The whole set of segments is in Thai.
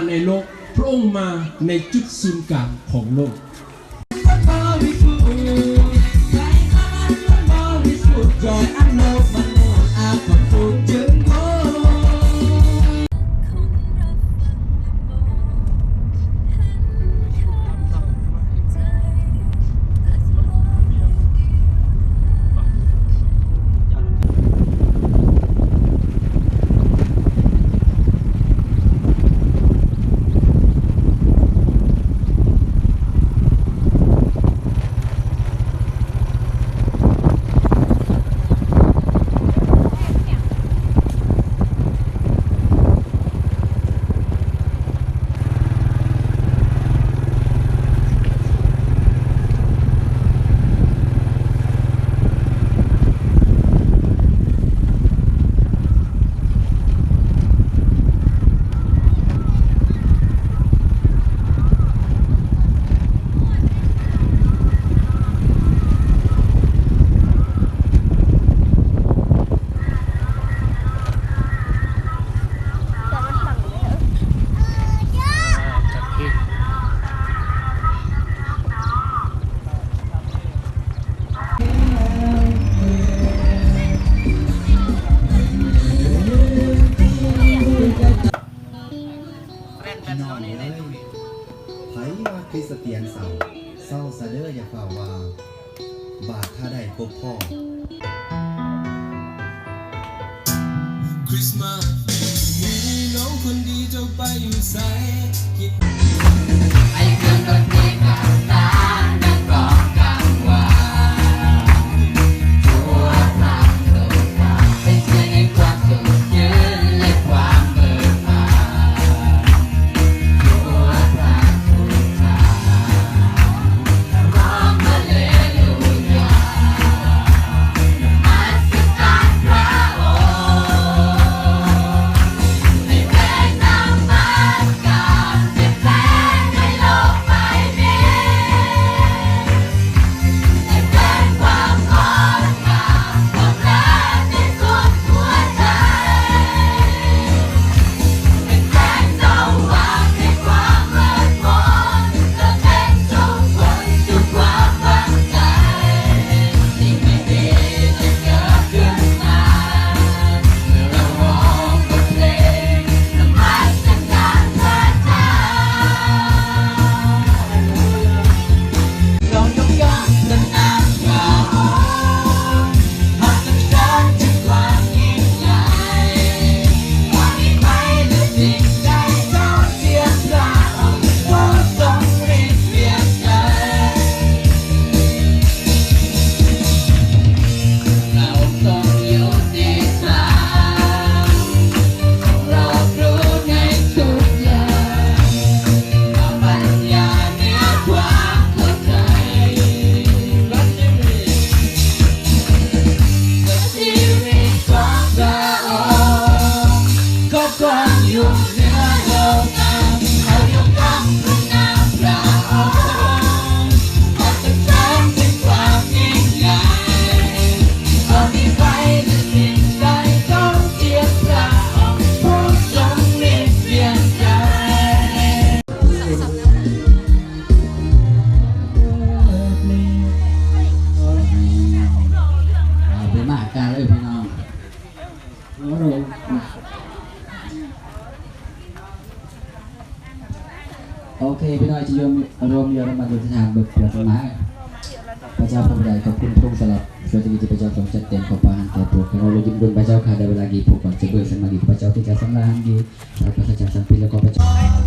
มาในโลก พระองค์มาในจุดศูนย์กลางของโลก Rồi ăn nộp ยไผว่าคริสเตียนเศร้าเศร้าซะเด้ออย่าฝ่าว่า บาปถ้าได้พบพ่อคริสต์มาสมีน้องคนดีเจ้าไปอยู่ใสคิดเรา องจะยมรวมเยอรมันอยู่ที่ทางบึกประมาพระเจ้าพระบิดาขอบคุณพระองค์สำหรับช่วยที่จะพระเจ้าทรงจัดเต็มขอพระหันแต่ปวดเราเลยยิ้มบนพระเจ้าค่ะได้เวลากี่ผูกก่อนจะเบิกสมาธิพระเจ้าที่จะสำราญดีเราพระเจ้าสัมพิแล้วก็พระเจ้า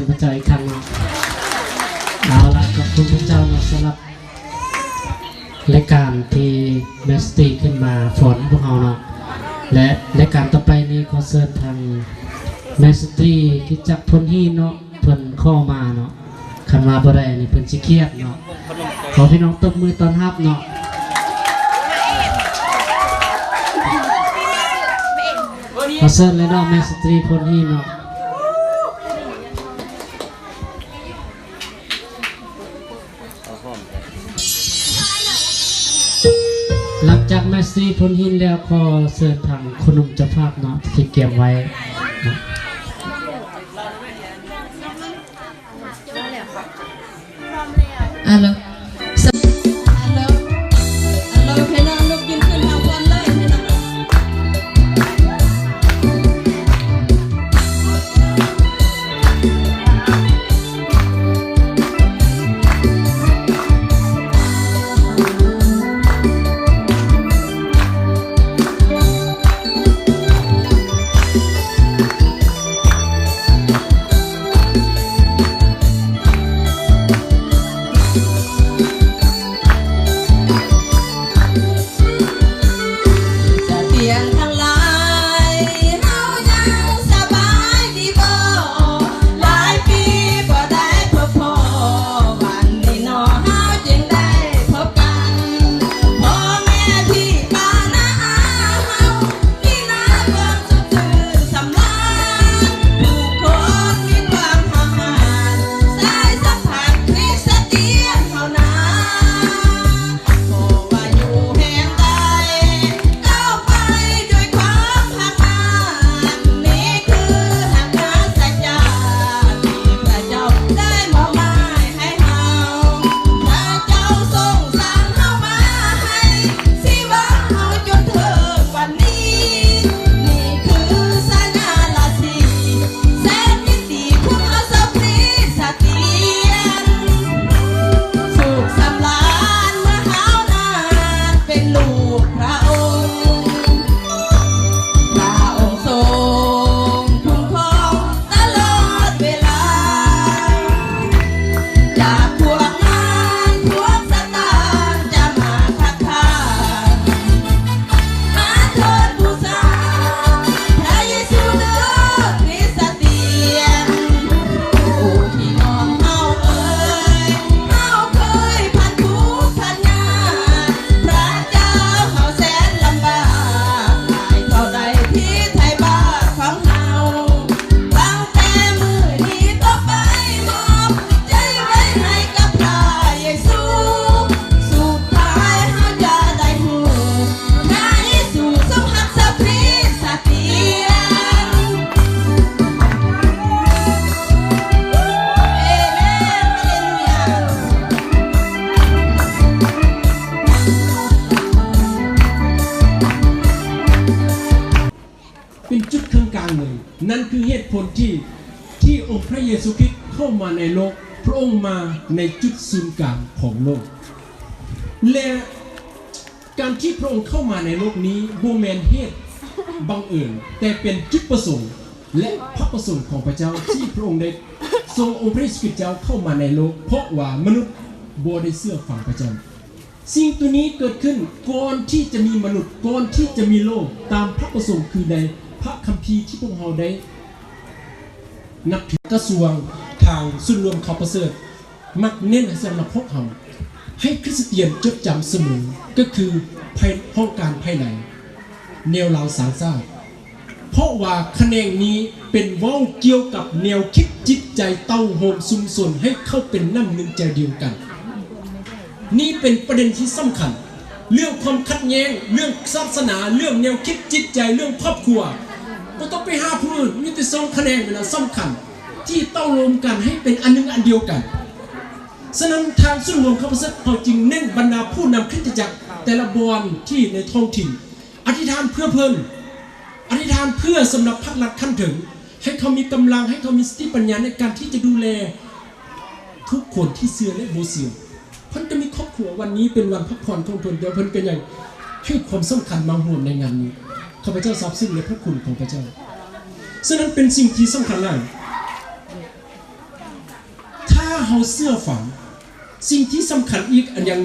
ญพระเจ้าอีกครั้งเนาะเอาละขอบคุณพระเจ้าเนาสำหรับรายการที่เมสตีขึ้นมาฝนพวกเราเนาะและรายการต่อไปนี้ขอเชิญทางเมสตีที่จักรพลฮีเนาะเพิ่นข้ามาเนาะคันมาบ่ได้นี่เพิ่นสิเครียดเนาะขอพี่น้องตบมือตอนรับเนาะขอเชิญเลยเนาะแม่สตรีพลฮีเนาะ จากแม่สตรีพลหินแล้วก็เชิญทางคนหนุ่มเจ้าภาพเนาะที่เก็บไว้เนาะฮัลโ yang คือเหตุผลที่ที่องค์พระเยซูคริสต์เข้ามาในโลก พระองค์มาในจุดศูนย์กลางของโลก และการที่พระองค์เข้ามาในโลกนี้โบแมนเหตุบังเอิญแต่เป็นจุดประสงค์และพระประสงค์ของพระเจ้าที่พระองค์ได้ทรงองค์พระเยซูคริสต์เจ้าเข้ามาในโลก เพราะว่ามนุษย์บ่ได้เสื้อฝังพระเจ้าสิ่งตัวนี้เกิดขึ้นก่อนที่จะมีมนุษย์ก่อนที่จะมีโลกตามพระประสงค์คือในพระคัมภีร์ที่พวกเราได้ นับถือกระทรวงทางส่วนรวมเขาประเสริฐมักเน้นให้สำหรับพวกเราให้คริสเตียนจดจำเสมอก็คือภายห้องการภายในแนวเราสาร้าเพราะว่าคะแนนนี้เป็นว้าเกี่ยวกับแนวคิดจิตใจเต้าโฮมซุมสนให้เข้าเป็นน้ำหนึ่งใจเดียวกัน นี่เป็นประเด็นที่สำคัญ เรื่องความขัดแย้ง เรื่องศาสนา เรื่องแนวคิดจิตใจเรื่องครอบครัว ก็ต้องไปหาผู้อื่นมีแต่สองคะแนนเวลาสำคัญ ที่ต้องรวมกันให้เป็นอันหนึงอันเดียวกันฉะนั้นทางส่วนรวมข้าพเจ้าเขาจึงเน้นบรรดาผู้นำคริสตจักรแต่ละบอนที่ในท้องถิ่น อธิษฐานเพื่อเพิ่นอธิษฐานเพื่อสำหรับพักหลักขั้นถึง ให้เขามีกำลังให้เขามีสติปัญญาในการที่จะดูแล ทุกคนที่เสื่อและโบเสื่อเพิ่นจะมีครอบครัววันนี้เป็นวันพักผ่อนของเพิ่นเดี๋ยวเพิ่นก็ยังให้ความสำคัญมาห่วงในงานนี้ ข้าพเจ้าทราบซึ้งในพระคุณของพระเจ้าฉะนั้นเป็นสิ่งที่สำคัญมายถ้าเฮาเสื้อฝัง สิ่งที่สำคัญอีกอันยัง